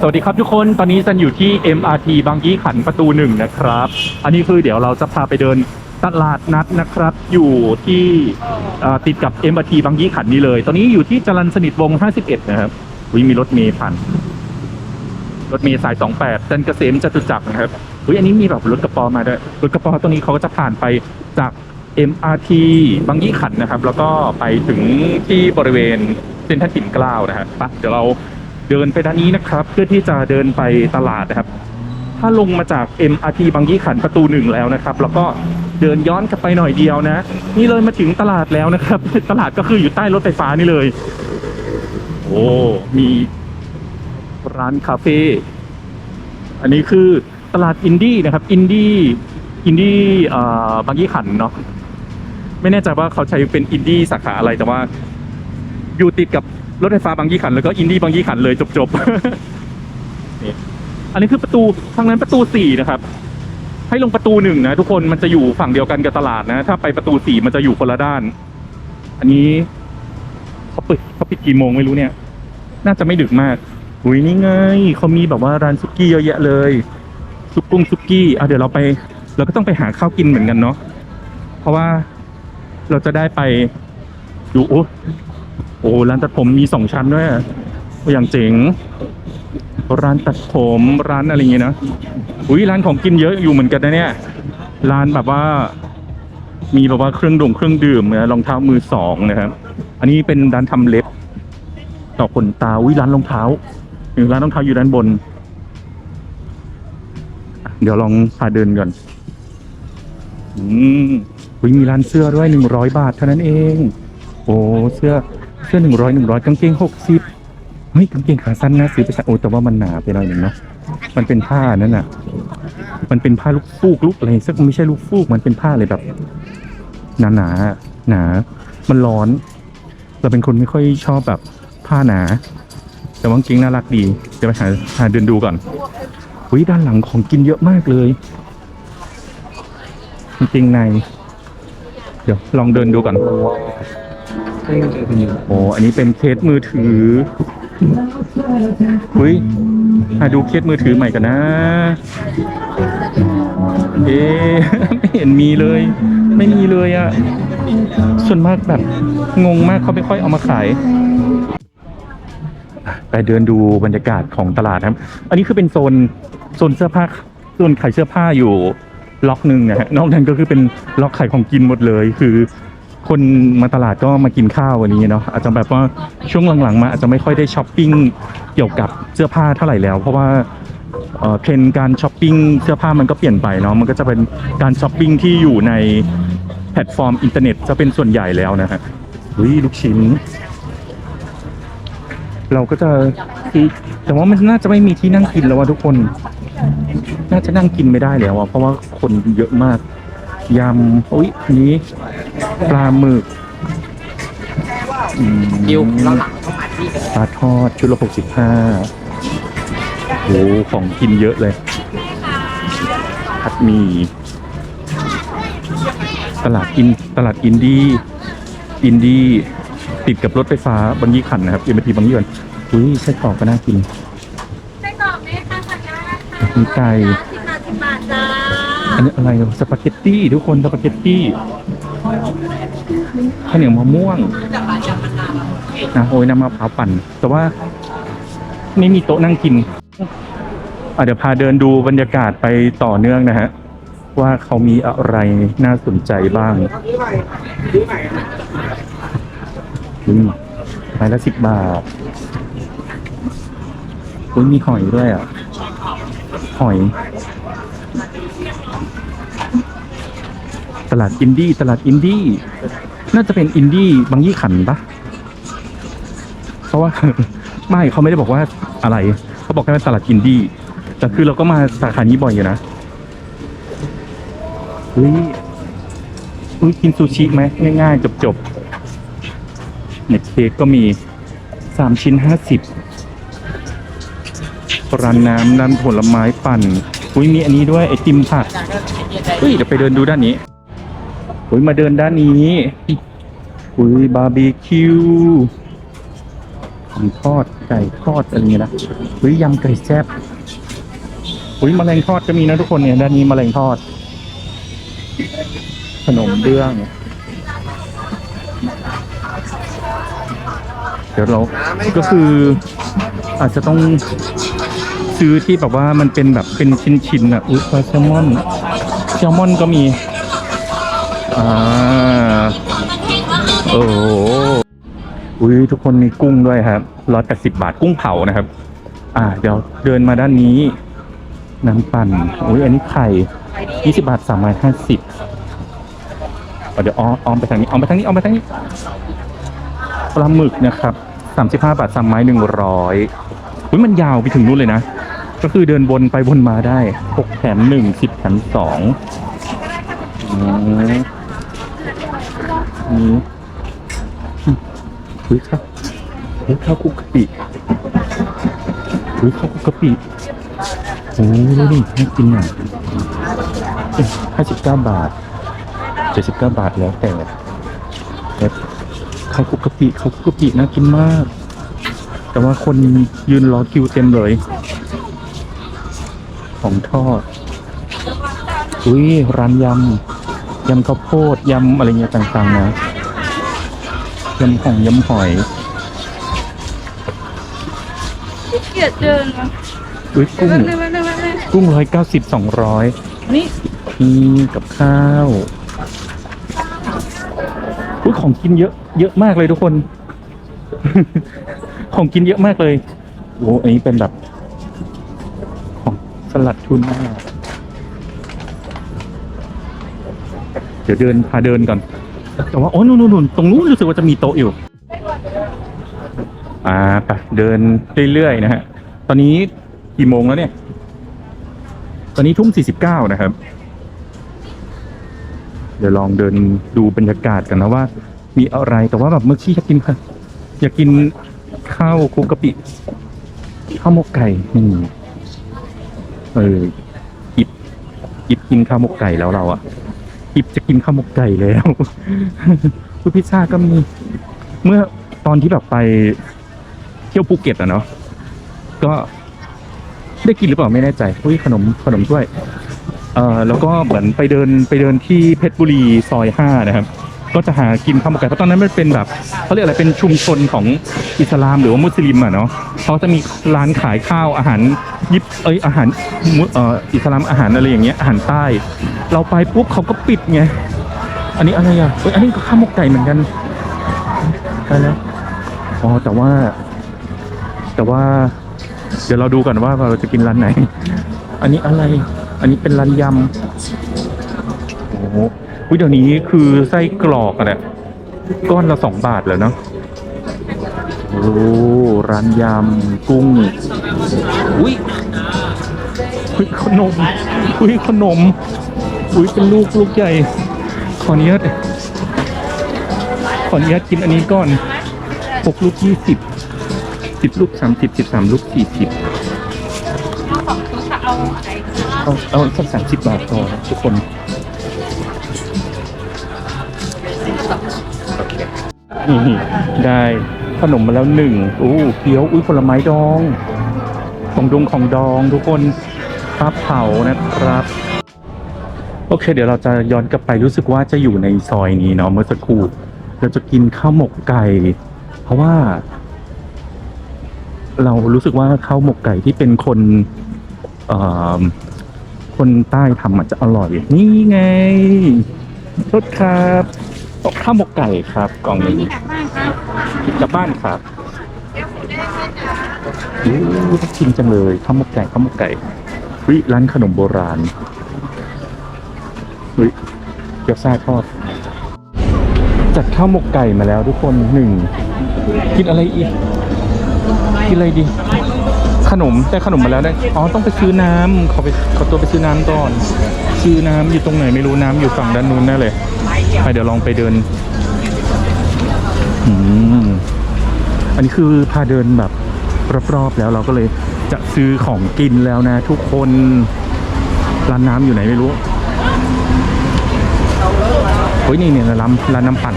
สวัสดีครับทุกคนตอนนี้ซันอยู่ที่ MRT บางยี่ขันประตูหนึ่งนะครับ อันนี้คือเดี๋ยวเราจะพาไปเดินตลาดนัดนะครับ อยู่ที่ติดกับ MRT บางยี่ขันนี้เลย ตอนนี้อยู่ที่จรัญสนิทวง 51 นะครับวิมีรถเมล์ผ่านรถเมล์สาย 28จันทร์เกษมจตุจักรนะครับอุ้ยอันนี้มีแบบรถกระป๋อมาด้วยรถกระป๋อตรงนี้เขาก็จะผ่านไปจาก MRT บางยี่ขันนะครับ แล้วก็ไปถึงที่บริเวณเซ็นทรัลปิ่นเกล้านะฮะไปเดี๋ยวเรา เดินไปด้านนี้นะครับ เพื่อที่จะเดินไปตลาดนะครับ ถ้าลงมาจาก MRT บางยี่ขันประตูหนึ่งแล้วนะครับ แล้วก็เดินย้อนกลับไปหน่อยเดียวนะ นี่เลยมาถึงตลาดแล้วนะครับ ตลาดก็คืออยู่ใต้รถไฟฟ้านี่เลย โอ้มีร้านคาเฟ่อันนี้คือตลาดอินดี้นะครับ อินดี้อินดี้บางยี่ขันเนาะไม่แน่ใจว่าเขาใช้เป็นอินดี้สาขาอะไรแต่ว่าอยู่ติดกับ รถไฟฟ้าบางยี่ขัน แล้วก็อินดี้บางยี่ขันเลยจบๆนี่อันนี้คือประตูทางนั้นประตูสี่นะครับ ให้ลงประตูหนึ่งนะทุกคนมันจะอยู่ฝั่งเดียวกันกับตลาดนะ ถ้าไปประตูสี่มันจะอยู่คนละด้าน อันนี้เขาปิดเขาปิดกี่โมงไม่รู้เนี่ย น่าจะไม่ดึกมากอุ้ยนี่ไงเขามีแบบว่าร้านซุกี้เยอะแยะเลยซุปกุ้งซุกี้อะเดี๋ยวเราไป เราก็ต้องไปหาข้าวกินเหมือนกันเนาะเพราะว่าเราจะได้ไปดูโอ้ โอ้ร้านตัดผมมีสองชั้นด้วยอย่างเจ๋ง ร้านตัดผมร้านอะไรอย่างเงี้ยนะอุ้ยร้านของกินเยอะอยู่เหมือนกันนะเนี่ยร้านแบบว่า มีแบบว่าเครื่องดื่มเครื่องดื่มนะรองเท้ามือสองนะครับ อันนี้เป็นร้านทำเล็บ ต่อขนตาอุ้ยร้านรองเท้าหรือร้านรองเท้าอยู่ด้านบน เดี๋ยวลองพาเดินก่อน อืมอุ้ยมีร้านเสื้อด้วยหนึ่งร้อยบาทเท่านั้นเอง โอ้เสื้อ เสื้อหนึ่งร้อยหนึ่งร้อยกางเกงหกสิบเฮ้ยกางเกงขาสั้นนะซื้อไปใส่โอ้แต่ว่ามันหนาไปหน่อยหนึ่งเนาะมันเป็นผ้านั่นน่ะ มันเป็นผ้าลูกฟูกลูกอะไรซึ่งไม่ใช่ลูกฟูกมันเป็นผ้าเลยแบบหนาหนาหนา มันร้อน เราเป็นคนไม่ค่อยชอบแบบผ้าหนา แต่ว่ากางเกงน่ารักดีเดี๋ยวไปหาหาเดินดูก่อนอุ้ยด้านหลังของกินเยอะมากเลยกางเกงใน เดี๋ยวลองเดินดูก่อน โอ้อันนี้เป็นเคสมือถืออุ้ยมาดูเคสมือถือใหม่กันนะ เอ๊ะไม่เห็นมีเลย ไม่มีเลยอะส่วนมากแบบงงมากเขาไม่ค่อยเอามาขายไปเดินดูบรรยากาศของตลาดครับ อันนี้คือเป็นโซนโซนเสื้อผ้าโซนขายเสื้อผ้าอยู่ล็อกหนึ่งนะฮะนอกนั้นก็คือเป็นล็อกขายของกินหมดเลย คือ คนมาตลาดก็มากินข้าววันนี้เนาะอาจจะแบบว่าช่วงหลังๆมาอาจจะไม่ค่อยได้ช้อปปิ้งเกี่ยวกับเสื้อผ้าเท่าไหร่แล้ว เพราะว่าเทรนด์การช้อปปิ้งเสื้อผ้ามันก็เปลี่ยนไปเนาะมันก็จะเป็นการช้อปปิ้งที่อยู่ในแพลตฟอร์มอินเทอร์เน็ตจะเป็นส่วนใหญ่แล้วนะฮะอุ้ยลูกชิ้น เราก็จะแต่ว่ามันน่าจะไม่มีที่นั่งกินแล้วว่าทุกคน น่าจะนั่งกินไม่ได้แล้วอะเพราะว่าคนเยอะมากยำอุ้ยนี้ ปลาหมึกอืมยิวเราหลังต้องมาที่กันปลาทอดชุดละหกสิบห้าโหของกินเยอะเลยผัดหมี่ตลาดอินตลาดอินดี้อินดี้ติดกับรถไฟฟ้าบางยี่ขันนะครับเอ็มทีบางยี่ขันอุ้ยไส้กรอกก็น่ากินไส้กรอกไหมคะสัญญาค่ะมีไก่สิบบาทสิบบาทจ้าอันนี้อะไรสปาเกตตี้ทุกคนสปาเกตตี้ ข้าวเหนียวมะม่วงนะโอ้ยน้ำมะพร้าวปั่น แต่ว่าไม่มีโต๊ะนั่งกินอะเดี๋ยวพาเดินดูบรรยากาศไปต่อเนื่องนะฮะ ว่าเขามีอะไรน่าสนใจบ้างอืมไม้ละสิบบาทอุ้ยมีหอยด้วยอะ หอย ตลาดอินดี้ตลาดอินดี้ น่าจะเป็นอินดี้บางยี่ขันปะเพราะว่า ไม่เขาไม่ได้บอกว่าอะไรเขาบอกแค่ว่าตลาดอินดี้แต่คือเราก็มาสาขานี้บ่อยอยู่นะเฮ้ยอุ้ยกินซูชิไหมง่ายๆ จบๆเน็ตเค้กก็มีสามชิ้นห้าสิบร้านน้ำร้านผลไม้ปั่น อุ้ยมีอันนี้ด้วยไอติมผักเฮ้ยเดี๋ยวไปเดินดูด้านนี้ อุ้ยมาเดินด้านนี้อุ้ยบาร์บีคิวของทอดไก่ทอดอะไรเงี้ยนะเฮ้ยยำไก่แซ่บอุ้ยแมลงทอดก็มีนะทุกคนเนี่ยด้านนี้แมลงทอด ขนมเบื้อง เดี๋ยวเราก็คืออาจจะต้องซื้อที่แบบว่ามันเป็นแบบเป็นชิ้นๆอะอุ้ยปลาแซลมอนแซลมอนก็มี อ่าโอ้โหอุ้ยทุกคนมีกุ้งด้วยครับร้อยแปดสิบบาทกุ้งเผานะครับ อ่า เดี๋ยวเดินมาด้านนี้น้ำปั่นอุ้ยอันนี้ไข่ยี่สิบาทสามร้อยห้าสิบเดี๋ยวอ้อมไปทางนี้อ้อมไปทางนี้อ้อมไปทางนี้ปลาหมึกนะครับสามสิบห้าบาทสามไม้หนึ่งร้อยอุ้ยมันยาวไปถึงนู่นเลยนะ ก็คือเดินวนไปวนมาได้หกแถมหนึ่งสิบแถมสองอืม นี่เฮ้ยครับเฮ้ยข้าวคุกกะปิเฮ้ยข้าวคุกกะปิโอ้ดูดิน่ากินอะห้าสิบเก้าบาทเจ็ดสิบเก้าบาทแล้วแต่แต่ข้าวคุกกะปิข้าวคุกกะปิน่ากินมาก แต่ว่าคนยืนรอคิวเต็มเลย ของทอดอุ้ยร้านยำ ยำข้าวโพดยำอะไรเงี้ยต่างๆนะยำของยำหอยขี้เกียจเดินมาอุ้ยกุ้ง แป๊บนึงแป๊บนึงแป๊บนึงกุ้งร้อยเก้าสิบสองร้อยนี่นี่กับข้าวอุ้ยของกินเยอะ เยอะมากเลยทุกคน ของกินเยอะมากเลย โอ้อันนี้เป็นแบบ ของสลัดทูน่า เดี๋ยวเดินพาเดินก่อน แต่ว่าโอ้นู่นนู่นตรงนู้นรู้สึกว่าจะมีโต๊ะอยู่ อ่าไปเดินเรื่อยๆนะฮะ ตอนนี้กี่โมงแล้วเนี่ย ตอนนี้ทุ่มสี่สิบเก้านะครับ เดี๋ยวลองเดินดูบรรยากาศกันนะว่า มีอะไร แต่ว่าแบบเมื่อกี้อยากกินค่ะอยากกินข้าวคุกกะปิ ข้าวหมกไก่นี่เอออิบอิบกินข้าวหมกไก่แล้วเราอะ อิบจะกินข้าวหมกไก่แล้วคุณพิซซ่าก็มีเมื่อตอนที่แบบไปเที่ยวภูเก็ตอะเนาะก็ได้กินหรือเปล่าไม่แน่ใจอุ้ยขนมขนมถ้วยเอ่อแล้วก็เหมือนไปเดินไปเดินที่เพชรบุรีซอยห้านะครับ ก็จะหากินข้าวหมกไก่เพราะตอนนั้นมันเป็นแบบเขาเรียกอะไรเป็นชุมชนของอิสลามหรือว่ามุสลิมอะเนาะเขาจะมีร้านขายข้าวอาหารยิบเอ้ยอาหารมุเอ่ออิสลามอาหารอะไรอย่างเงี้ยอาหารใต้ เราไปปุ๊บเขาก็ปิดไงอันนี้อะไรอะเอ้ยอันนี้ก็ข้าวหมกไก่เหมือนกันใช่แล้วอ๋อแต่ว่า แต่ว่า เดี๋ยวเราดูก่อนว่าเราจะกินร้านไหน อันนี้อะไร อันนี้เป็นร้านยำโอ้ อุ๊ยเดี๋ยวนี้คือไส้กรอกอะเนี่ยก้อนละสองบาทแล้วเนาะโอ้ร้านยำกุ้งอุ้ยอุ้ยขนมอุ้ยขนมอุ้ยเป็นลูกลูกใหญ่ขออนุญาตขออนุญาตกินอันนี้ก่อนหกลูกยี่สิบสิบลูกสามสิบสิบสามลูกสี่สิบเอาเอาสักสามสิบบาทพอนทุกคน นี่ได้ขนมมาแล้วหนึ่งอู้เกี๊ยวอุ้ยผลไม้ดอง ของดงของดองทุกคนปลาเผานะครับ โอเค เดี๋ยวเราจะย้อนกลับไปรู้สึกว่าจะอยู่ในซอยนี้เนาะเมื่อสักครู่เราจะกินข้าวหมกไก่ เพราะว่า เรารู้สึกว่าข้าวหมกไก่ที่เป็นคนเอ่อคนใต้ทำอาจจะอร่อย นี่ไงโทษครับ ข้าวหมกไก่ครับกล่องหอันนึ่งนี้กลับบ้านครับกลับบ้านครับเดี๋ยวผมได้ไหมจ๊ะอู้น่ากินจังเลยข้าวหมกไก่ข้าวหมกไก่วิร้านขนมโบราณวิเกี๊ยวซ่าทอดจัดข้าวหมกไก่มาแล้วทุกคนหนึ่งกินอะไรอีกกินอะไรดี ขนมแต่ขนมมาแล้วได้อ๋อต้องไปซื้อน้ำเขาไปเขาตัวไปซื้อน้ำก่อน ซื้อน้ำอยู่ตรงไหนไม่รู้น้ำอยู่ฝั่งด้านนู้นแน่เลยไปเดี๋ยวลองไปเดินอือันนี้คือพาเดินแบบรอบๆแล้วเราก็เลยจะซื้อของกินแล้วนะ ทุกคนร้านน้ำอยู่ไหนไม่รู้เฮ้ยนี่เนี่ยร้านร้านน้ำปั่น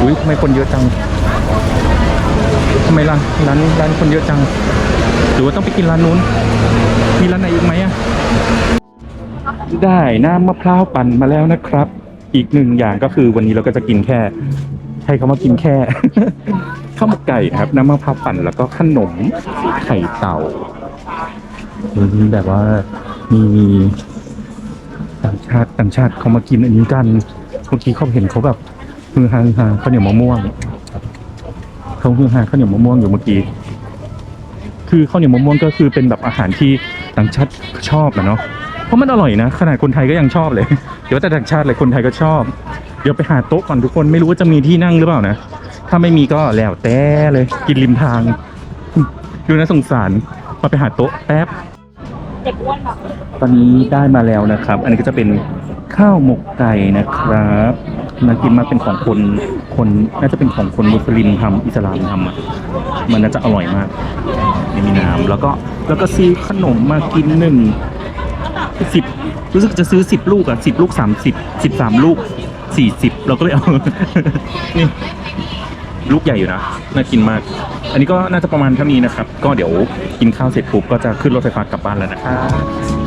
อุ้ยทำไมคนเยอะจังทำไมร้านร้านร้านคนเยอะจัง หรือว่าต้องไปกินร้านนู้น มีร้านไหนอีกไหมอะได้น้ำมะพร้าวปั่นมาแล้วนะครับ อีกหนึ่งอย่างก็คือวันนี้เราก็จะกินแค่ ใช้คำว่ากินแค่ ข้าวหมกไก่ครับ น้ำมะพร้าวปั่นแล้วก็ขนมไข่เต่ามีแบบว่ามีต่างชาติต่างชาติเขามากินอันนี้กันเมื่อกี้เขาเห็นเขาแบบฮือฮาฮือฮาข้าวเหนียวมะม่วงเขาฮือฮาข้าวเหนียวมะม่วงอยู่เมื่อกี้ คือข้าวเหนียวมะม่วงก็คือเป็นแบบอาหารที่ต่างชาติชอบอะเนาะเพราะมันอร่อยนะ ขนาดคนไทยก็ยังชอบเลย เดี๋ยวแต่ต่างชาติเลยคนไทยก็ชอบ เดี๋ยวไปหาโต๊ะก่อนทุกคนไม่รู้ว่าจะมีที่นั่งหรือเปล่านะ ถ้าไม่มีก็แล้วแต่เลยกินริมทาง ดูน่าสงสารมาไปหาโต๊ะแป๊บตอนนี้ได้มาแล้วนะครับ อันนี้ก็จะเป็นข้าวหมกไก่นะครับน่ากินมาเป็นของคน คนน่าจะเป็นของคนมุสลิมทำอิสลามทำอะมันน่าจะอร่อยมากนี่มีน้ำแล้วก็แล้วก็ซื้อขนมมากินหนึ่งสิบรู้สึกจะซื้อสิบลูกอะสิบลูกสามสิบสิบสามลูกสี่สิบเราก็เลยเอา นี่ลูกใหญ่อยู่นะ น่ากินมาก อันนี้ก็น่าจะประมาณเท่านี้นะครับ ก็เดี๋ยวกินข้าวเสร็จปุ๊บก็จะขึ้นรถไฟฟ้ากลับบ้านแล้วนะครับ